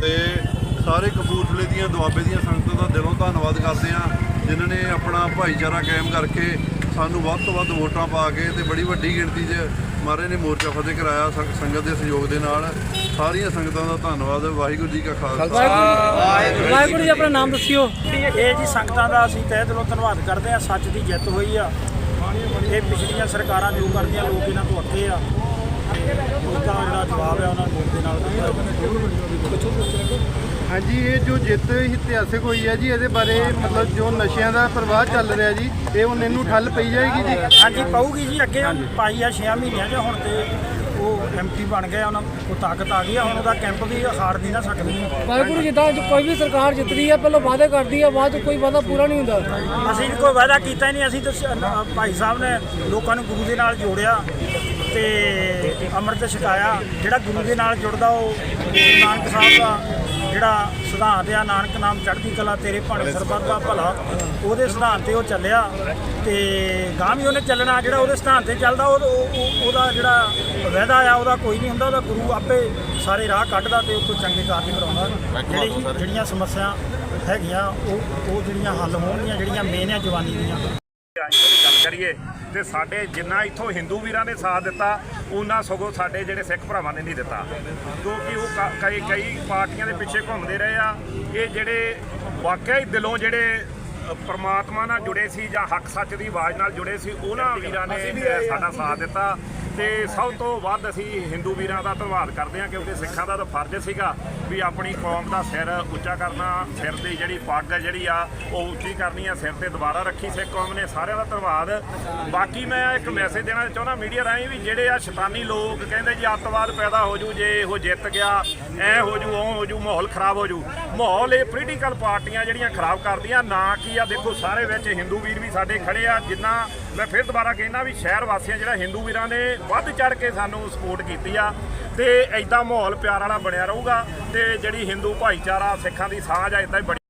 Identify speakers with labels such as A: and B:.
A: ਤੇ ਸਾਰੇ ਕਪੂਰਥਲੇ ਦੀਆਂ ਦੁਆਬੇ ਦੀਆਂ ਸੰਗਤਾਂ ਦਾ ਦਿਲੋਂ ਧੰਨਵਾਦ ਕਰਦੇ ਆ ਜਿਨ੍ਹਾਂ ਨੇ ਆਪਣਾ ਭਾਈਚਾਰਾ ਕਾਇਮ ਕਰਕੇ ਸਾਨੂੰ ਵੱਧ ਤੋਂ ਵੱਧ ਵੋਟਾਂ ਪਾ ਕੇ ਤੇ ਬੜੀ ਵੱਡੀ ਗਿਣਤੀ 'ਚ ਮਹਾਰਾਜ ਨੇ ਮੋਰਚਾ ਫਤਿਹ ਕਰਾਇਆ ਸੰਗ- ਸੰਗਤ ਦੇ ਸਹਿਯੋਗ ਦੇ ਨਾਲ। ਸਾਰੀਆਂ ਸੰਗਤਾਂ ਦਾ ਧੰਨਵਾਦ ਵਾਹਿਗੁਰੂ ਜੀ ਕਾ ਖਾਲਸਾ।
B: ਵਾਹਿਗੁਰੂ ਜੀ ਆਪਣਾ ਨਾਮ ਦੱਸਿਓ।
C: ਇਹ ਜੀ ਸੰਗਤਾਂ ਦਾ ਅਸੀਂ ਤਹਿ ਦਿਲੋਂ ਧੰਨਵਾਦ ਕਰਦੇ ਆ ਸੱਚ ਦੀ ਜਿੱਤ ਹੋਈ ਆ। ਇਹ ਪਿਛਲੀਆਂ ਸਰਕਾਰਾਂ ਜੋ ਕਰਦੀਆਂ ਲੋਕ ਇਹਨਾਂ ਤੋਂ ਅੱਕੇ ਆ। ਉਹਦਾ ਜਿਹੜਾ ਜਵਾਬ ਹੈ ਉਹਨਾਂ ਨੂੰ ਵੋਟ ਦੇ ਨਾਲ। ਦਿੱਤਾ
D: ਹਾਂਜੀ ਇਹ ਜੋ ਜਿੱਤ ਇਤਿਹਾਸਿਕ ਹੋਈ ਹੈ ਜੀ ਇਹਦੇ ਬਾਰੇ ਮਤਲਬ ਜੋ ਨਸ਼ਿਆਂ ਦਾ ਪ੍ਰਵਾਹ ਚੱਲ ਰਿਹਾ ਜੀ ਇਹ ਹੁਣ ਇਹਨੂੰ ਠੱਲ ਪਈ ਜਾਏਗੀ ਜੀ?
C: ਹਾਂਜੀ ਪਾਊਗੀ ਜੀ। ਅੱਗੇ ਪਾਈ ਆ 6 ਮਹੀਨਿਆਂ 'ਚ ਹੁਣ ਤੇ ਉਹ ਐਮਪੀ ਬਣ ਗਏ ਉਹਨਾਂ ਨੂੰ ਤਾਕਤ ਆ ਗਈ ਆ ਹੁਣ ਉਹਦਾ ਕੈਂਪ ਵੀ ਹਾਰ ਨਹੀਂ ਨਾ ਸਕਦੀ।
B: ਵਾਹਿਗੁਰੂ ਜਿੱਦਾਂ ਅੱਜ ਕੋਈ ਵੀ ਸਰਕਾਰ ਜਿੱਤਦੀ ਹੈ ਪਹਿਲਾਂ ਵਾਅਦੇ ਕਰਦੀ ਹੈ ਬਾਅਦ 'ਚ ਕੋਈ ਵਾਅਦਾ ਪੂਰਾ ਨਹੀਂ ਹੁੰਦਾ।
C: ਅਸੀਂ ਕੋਈ ਵਾਅਦਾ ਕੀਤਾ ਹੀ ਨਹੀਂ ਅਸੀਂ ਤਾਂ ਭਾਈ ਸਾਹਿਬ ਨੇ ਲੋਕਾਂ ਨੂੰ ਗੁਰੂ ਦੇ ਨਾਲ ਜੋੜਿਆ ਤੇ ਅੰਮ੍ਰਿਤ ਛਕਾਇਆ ਜਿਹੜਾ ਗੁਰੂ ਦੇ ਨਾਲ ਜੁੜਦਾ ਉਹ ਗੁਰੂ ਨਾਨਕ ਸਾਹਿਬ ਦਾ ਜਿਹੜਾ ਸਿਧਾਂਤ ਆ ਨਾਨਕ ਨਾਮ ਚੜ੍ਹਦੀ ਕਲਾ ਤੇਰੇ ਭਾਣੇ ਸਰਬੱਤ ਦਾ ਭਲਾ ਉਹਦੇ ਸਿਧਾਂਤ ਤੇ ਉਹ ਚੱਲਿਆ ਤੇ ਗਾਂ ਵੀ ਉਹਨੇ ਚੱਲਣਾ ਜਿਹੜਾ ਉਹਦੇ ਸਿਧਾਂਤ ਤੇ ਚੱਲਦਾ ਉਹ ਉਹ- ਉਹ- ਉਹਦਾ ਜਿਹੜਾ ਵਾਅਦਾ ਆ ਉਹਦਾ ਕੋਈ ਨਹੀਂ ਹੁੰਦਾ ਉਹਦਾ ਗੁਰੂ ਆਪੇ ਸਾਰੇ ਰਾਹ ਕੱਢਦਾ ਤੇ ਉਹ ਤੋਂ ਚੰਗੇ ਕਾਰਜ ਕਰਾਉਂਦਾ। ਜਿਹੜੀ ਜਿਹੜੀਆਂ ਸਮੱਸਿਆ ਹੈਗੀਆਂ ਉਹ ਉਹ ਜਿਹੜੀਆਂ ਹੱਲ ਹੋਣਗੀਆਂ ਜਿਹੜੀਆਂ ਮੇਨ ਆ ਜਵਾਨੀ ਦੀਆਂ।
E: ਕਰੀਏ ਤੇ ਸਾਡੇ ਜਿੰਨਾ ਇੱਥੋਂ ਹਿੰਦੂ ਵੀਰਾਂ ਨੇ ਸਾਥ ਦਿੱਤਾ ਉਹਨਾਂ ਸਗੋਂ ਸਾਡੇ ਜਿਹੜੇ ਸਿੱਖ ਭਰਾਵਾਂ ਨੇ ਨਹੀਂ ਦਿੱਤਾ। ਕਿਉਂਕਿ ਉਹ ਕ- ਕਈ ਕਈ ਪਾਰਟੀਆਂ ਦੇ ਪਿੱਛੇ ਘੁੰਮਦੇ ਰਹੇ ਆ। ਇਹ ਜਿਹੜੇ ਵਾਕਿਆ ਹੀ ਦਿਲੋਂ ਜਿਹੜੇ ਅ, ਪ੍ਰਮਾਤਮਾ ਨਾਲ ਜੁੜੇ ਸੀ ਜਾਂ ਹੱਕ ਸੱਚ ਦੀ ਆਵਾਜ਼ ਨਾਲ ਜੁੜੇ ਸੀ ਉਹਨਾਂ ਵੀਰਾਂ ਨੇ ਅ, ਸਾਡਾ ਸਾਥ ਦਿੱਤਾ। ਤੇ ਸਭ ਤੋਂ ਵੱਧ ਅਸੀਂ ਹਿੰਦੂ ਵੀਰਾਂ ਦਾ ਧੰਨਵਾਦ ਕਰਦੇ ਹਾਂ ਕਿਉਂਕਿ ਸਿੱਖਾਂ ਦਾ ਤਾਂ ਫਰਜ਼ ਸੀਗਾ ਵੀ ਆਪਣੀ ਕੌਮ ਦਾ ਸਿਰ ਉੱਚਾ ਕਰਨਾ, ਸਿਰ ਦੀ ਜਿਹੜੀ ਪੱਗ ਜਿਹੜੀ ਆ, ਉਹ ਉੱਚੀ ਕਰਨੀ ਆ, ਸਿਰ ਤੇ ਦੁਬਾਰਾ ਰੱਖੀ ਸਿੱਖ ਕੌਮ ਨੇ ਸਾਰਿਆਂ ਦਾ ਧੰਨਵਾਦ। ਬਾਕੀ ਮੈਂ ਇੱਕ ਮੈਸੇਜ ਦੇਣਾ ਚਾਹੁੰਦਾ ਮੀਡੀਆ ਰਾਹੀਂ ਵੀ ਜਿਹੜੇ ਆ ਸ਼ੈਤਾਨੀ ਲੋਕ ਕਹਿੰਦੇ ਜੀ ਅੱਤਵਾਦ ਪੈਦਾ ਹੋ ਜੂ, ਜੇ ਉਹ ਜਿੱਤ ਗਿਆ, ਐ ਹੋ ਜੂ ਉਹ ਹੋ ਜੂ, ਮਾਹੌਲ ਖਰਾਬ ਹੋ ਜੂ। ਮਾਹੌਲ ਇਹ ਪੋਲੀਟੀਕਲ ਪਾਰਟੀਆਂ ਜਿਹੜੀਆਂ ਖਰਾਬ ਕਰਦੀਆਂ, ਨਾ ਕੀ ਆ, ਦੇਖੋ ਸਾਰੇ ਵਿੱਚ ਹਿੰਦੂ ਵੀਰ ਵੀ ਸਾਡੇ ਖੜੇ ਆ, ਜਿੰਨਾ ਮੈਂ ਫਿਰ ਦੁਬਾਰਾ ਕਹਿੰਦਾ ਵੀ ਸ਼ਹਿਰ ਵਾਸੀਆਂ, ਜਿਹੜਾ ਹਿੰਦੂ ਵੀਰਾਂ ਨੇ ਵੱਧ ਚੜ ਕੇ ਸਾਨੂੰ ਸਪੋਰਟ ਕੀਤੀ ਆ ਤੇ ਐਦਾਂ ਮਾਹੌਲ ਪਿਆਰ ਵਾਲਾ ਬਣਿਆ ਰਹੂਗਾ ਤੇ ਜਿਹੜੀ ਹਿੰਦੂ ਭਾਈਚਾਰਾ ਸਿੱਖਾਂ ਦੀ ਸਾਂਝ ਆ ਇਦਾਂ ਹੀ ਬਣੀ